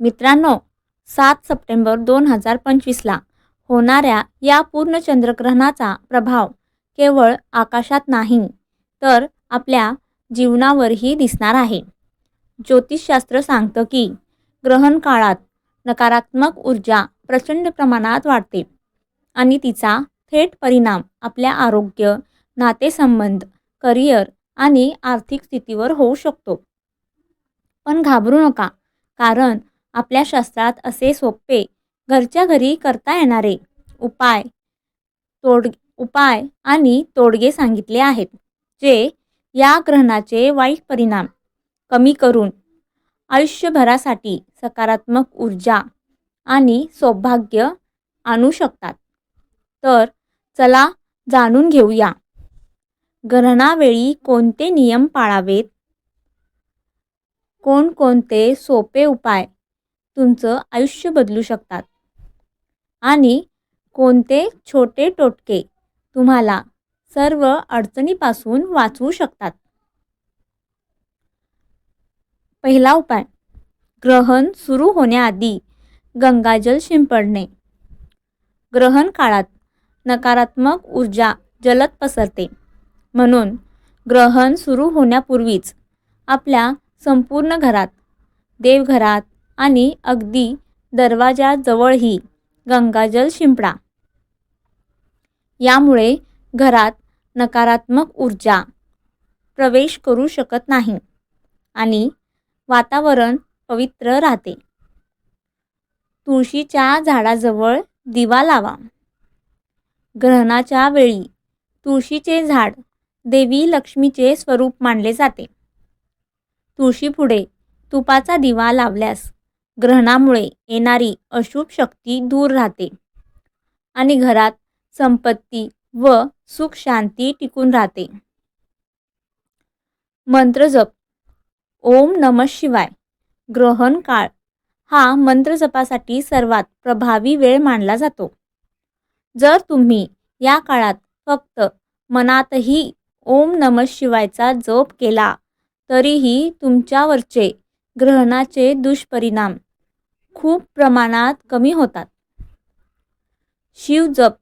मित्रांनो सात सप्टेंबर दोन हजार पंचवीसला होणाऱ्या या पूर्ण चंद्रग्रहणाचा प्रभाव केवळ आकाशात नाही तर आपल्या जीवनावरही दिसणार आहे. ज्योतिषशास्त्र सांगतं की ग्रहण काळात नकारात्मक ऊर्जा प्रचंड प्रमाणात वाढते आणि तिचा थेट परिणाम आपल्या आरोग्य नातेसंबंध करिअर आणि आर्थिक स्थितीवर होऊ शकतो. पण घाबरू नका कारण आपल्या शास्त्रात असे सोपे घरच्या घरी करता येणारे उपाय तोड उपाय आणि तोडगे सांगितले आहेत जे या ग्रहणाचे वाईट परिणाम कमी करून आयुष्यभरासाठी सकारात्मक ऊर्जा आणि सौभाग्य आणू शकतात. तर चला जाणून घेऊया. ग्रहणावेळी कोणते नियम पाळावेत? कोणकोणते सोपे उपाय तुमचं आयुष्य बदलू शकतात. आणि कोणते छोटे टोटके तुम्हाला सर्व अडचणीपासून वाचवू शकतात. पहिला उपाय ग्रहण सुरू होण्याआधी गंगाजल शिंपडणे. ग्रहण काळात नकारात्मक ऊर्जा जलद पसरते. म्हणून ग्रहण सुरू होण्यापूर्वीच आपल्या संपूर्ण घरात देवघरात आणि अगदी दरवाजाजवळही गंगाजल शिंपडा. यामुळे घरात नकारात्मक ऊर्जा प्रवेश करू शकत नाही आणि वातावरण पवित्र राहते. तुळशीच्या झाडाजवळ दिवा लावा. ग्रहणाच्या वेळी तुळशीचे झाड देवी लक्ष्मीचे स्वरूप मानले जाते. तुळशीपुढे तुपाचा दिवा लावल्यास ग्रहणामुळे येणारी अशुभ शक्ती दूर राहते. आणि घरात संपत्ती व सुख शांती टिकून राहते. मंत्रजप ओम नम शिवाय. ग्रहण काळ. हा मंत्रजपासाठी सर्वात प्रभावी वेळ मानला जातो. जर तुम्ही या काळात फक्त मनातही ओम नम शिवायचा जप केला तरीही तुमच्यावरचे ग्रहणाचे दुष्परिणाम खूप प्रमाणात कमी होतात. शिवजप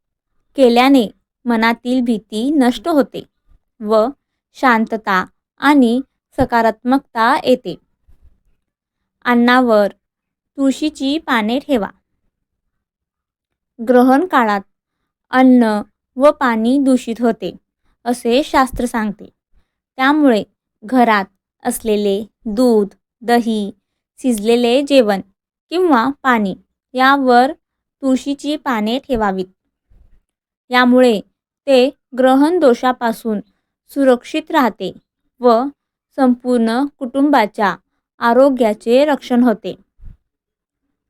केल्याने मनातील भीती नष्ट होते व शांतता आणि सकारात्मकता येते. अन्नावर तुळशीची पाने ठेवा. ग्रहण काळात अन्न व पाणी दूषित होते असे शास्त्र सांगते. त्यामुळे घरात असलेले दूध दही शिजलेले जेवण किंवा पाणी यावर तुळशीची पाने ठेवावीत. यामुळे ते ग्रहण दोषापासून सुरक्षित राहते व संपूर्ण कुटुंबाच्या आरोग्याचे रक्षण होते.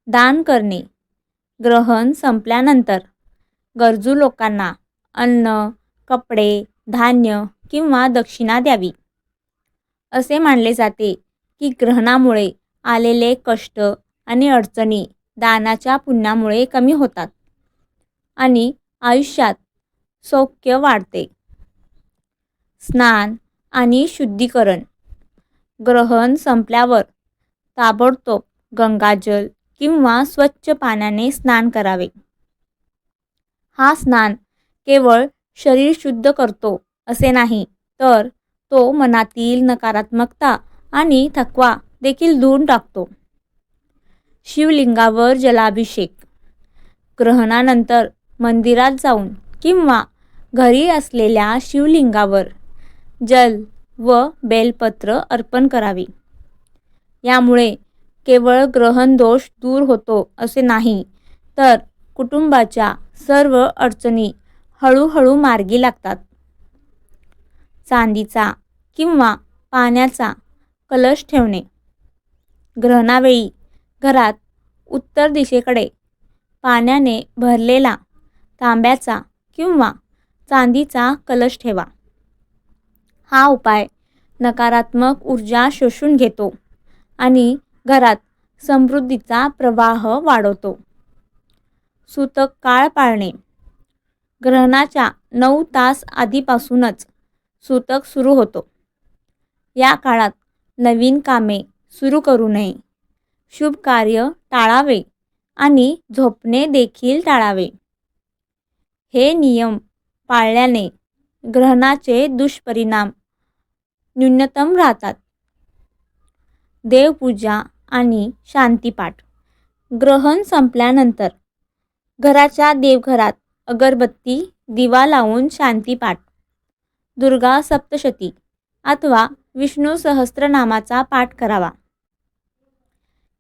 दान करणे ग्रहण संपल्यानंतर गरजू लोकांना अन्न कपडे धान्य किंवा दक्षिणा द्यावी. असे मानले जाते की ग्रहणामुळे आलेले कष्ट आणि अडचणी दानाच्या पुण्यामुळे कमी होतात आणि आयुष्यात सौख्य वाढते. स्नान आणि शुद्धीकरण. ग्रहण संपल्यावर ताबडतोब गंगाजल किंवा स्वच्छ पाण्याने स्नान करावे. हा स्नान केवळ शरीर शुद्ध करतो असे नाही तर तो मनातील नकारात्मकता आणि थकवा देखील धुवून टाकतो. शिवलिंगावर जलाभिषेक. ग्रहणानंतर मंदिरात जाऊन किंवा घरी असलेल्या शिवलिंगावर जल व बेलपत्र अर्पण करावे. यामुळे केवळ ग्रहण दोष दूर होतो असे नाही तर कुटुंबाच्या सर्व अडचणी हळूहळू मार्गी लागतात. चांदीचा किंवा पाण्याचा कलश ठेवणे. ग्रहणावेळी घरात उत्तर दिशेकडे. पाण्याने भरलेला तांब्याचा किंवा चांदीचा कलश ठेवा. हा उपाय नकारात्मक ऊर्जा शोषून घेतो आणि घरात समृद्धीचा प्रवाह वाढवतो. सूतक काळ पाळणे. ग्रहणाच्या नऊ तास आधीपासूनच सूतक सुरू होतो. या काळात नवीन कामे सुरू करू नये. शुभ कार्य टाळावे आणि झोपणे देखील टाळावे. हे नियम पाळल्याने ग्रहणाचे दुष्परिणाम न्यूनतम राहतात. देवपूजा आणि शांतीपाठ. ग्रहण संपल्यानंतर घराच्या देवघरात अगरबत्ती दिवा लावून शांतीपाठ. दुर्गा सप्तशती अथवा विष्णू सहस्त्रनामाचा पाठ करावा.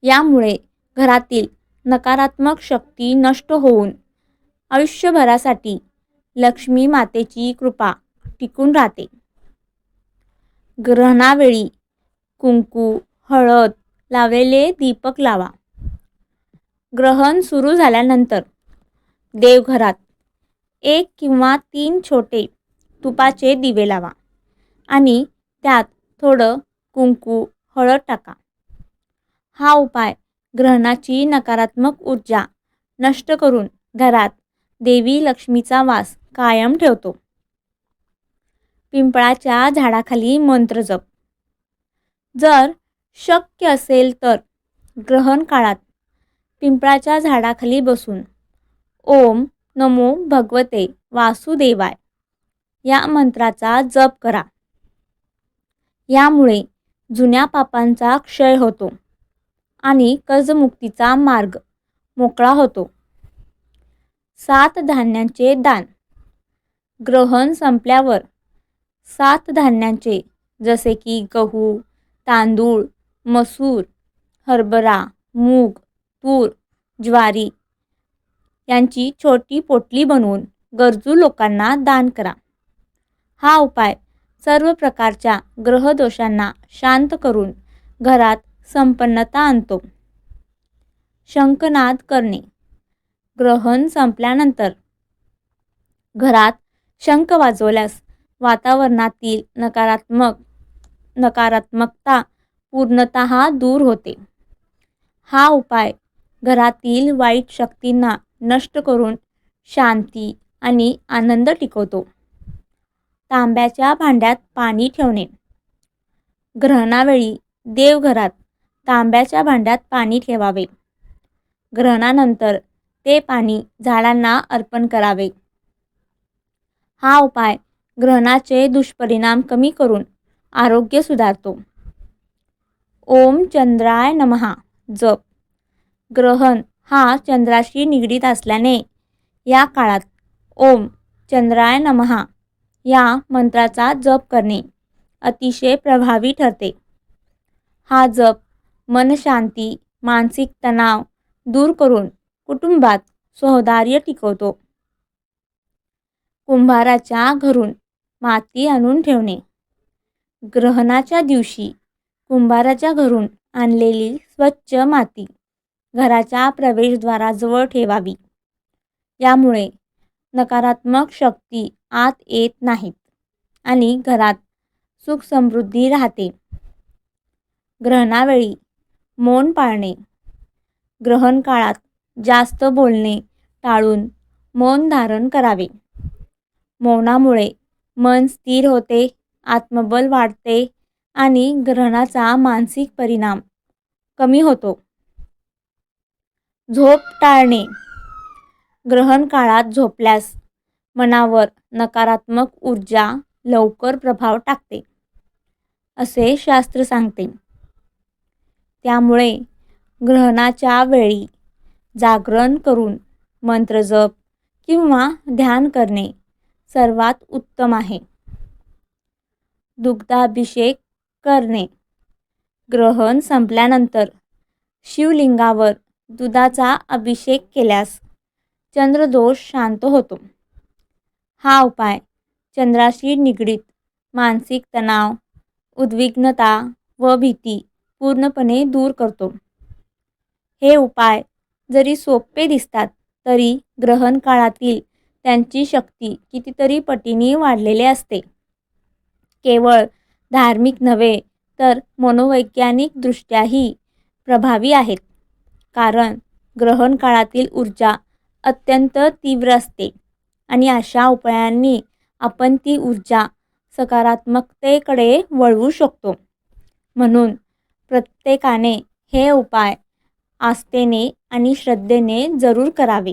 यामुळे घरातील नकारात्मक शक्ती नष्ट होऊन आयुष्यभरासाठी लक्ष्मी मातेची कृपा टिकून राहते. ग्रहणावेळी कुंकू हळद लावलेले दीपक लावा. ग्रहण सुरू झाल्यानंतर देवघरात एक किंवा तीन छोटे तुपाचे दिवे लावा आणि त्यात थोडं कुंकू हळद टाका. हा उपाय ग्रहणाची नकारात्मक ऊर्जा नष्ट करून घरात देवी लक्ष्मीचा वास कायम ठेवतो. पिंपळाच्या झाडाखाली मंत्र जप. जर शक्य असेल तर ग्रहण काळात पिंपळाच्या झाडाखाली बसून ओम नमो भगवते वासुदेवाय या मंत्राचा जप करा. यामुळे जुन्या पापांचा क्षय होतो. आणि कर्जमुक्तीचा मार्ग मोकळा होतो. सात धान्यांचे दान. ग्रहण संपल्यावर सात धान्यांचे जसे की गहू तांदूळ मसूर हरभरा मूग तूर ज्वारी यांची छोटी पोटली बनवून गरजू लोकांना दान करा. हा उपाय सर्व प्रकारच्या ग्रहदोषांना शांत करून घरात संपन्नता आणतो. शंखनाद करणे. ग्रहण संपल्यानंतर. घरात शंख वाजवल्यास वातावरणातील नकारात्मक नकारात्मकता पूर्णत दूर होते. हा उपाय घरातील वाईट शक्तींना नष्ट करून शांती आणि आनंद टिकवतो. तांब्याच्या भांड्यात पाणी ठेवणे. ग्रहणावेळी देवघरात तांब्याच्या भांड्यात पाणी ठेवावे. ग्रहणानंतर ते पाणी झाडांना अर्पण करावे. हा उपाय ग्रहणाचे दुष्परिणाम कमी करून आरोग्य सुधारतो. ओम चंद्राय नमहा. जप. ग्रहण हा चंद्राशी निगडीत असल्याने या काळात ओम चंद्राय नमहा या मंत्राचा जप करणे अतिशय प्रभावी ठरते. हा जप मनशांती मानसिक तणाव दूर करून कुटुंबात सौदार्य टिकवतो. कुंभाराच्या घरून माती आणून ठेवणे. ग्रहणाच्या दिवशी कुंभाराच्या घरून आणलेली स्वच्छ माती घराच्या प्रवेशद्वाराजवळ ठेवावी. यामुळे नकारात्मक शक्ती आत येत नाहीत आणि घरात सुख समृद्धी राहते. ग्रहणावेळी मौन पाळणे. ग्रहण काळात जास्त बोलणे टाळून मौन धारण करावे. मौनामुळे मन स्थिर होते आत्मबल वाढते आणि ग्रहणाचा मानसिक परिणाम कमी होतो. झोप टाळणे. ग्रहण काळात झोपल्यास मनावर नकारात्मक ऊर्जा लवकर प्रभाव टाकते असे शास्त्र सांगते. त्यामुळे ग्रहणाच्या वेळी जागरण करून मंत्रजप किंवा ध्यान करणे सर्वात उत्तम आहे. दुग्धाभिषेक करणे. ग्रहण संपल्यानंतर शिवलिंगावर दुधाचा अभिषेक केल्यास चंद्रदोष शांत होतो. हा उपाय चंद्राशी निगडीत मानसिक तणाव उद्विग्नता व भीती पूर्णपणे दूर करतो. हे उपाय जरी सोपे दिसतात तरी ग्रहण काळातील त्यांची शक्ती कितीतरी पटीने वाढलेले असते. केवळ धार्मिक नव्हे तर मनोवैज्ञानिकदृष्ट्याही प्रभावी आहेत. कारण ग्रहण काळातील ऊर्जा अत्यंत तीव्र असते आणि अशा उपायांनी आपण ती ऊर्जा सकारात्मकतेकडे वळवू शकतो. म्हणून प्रत्येकाने हे उपाय आस्थेने आणि श्रद्धेने जरूर करावे.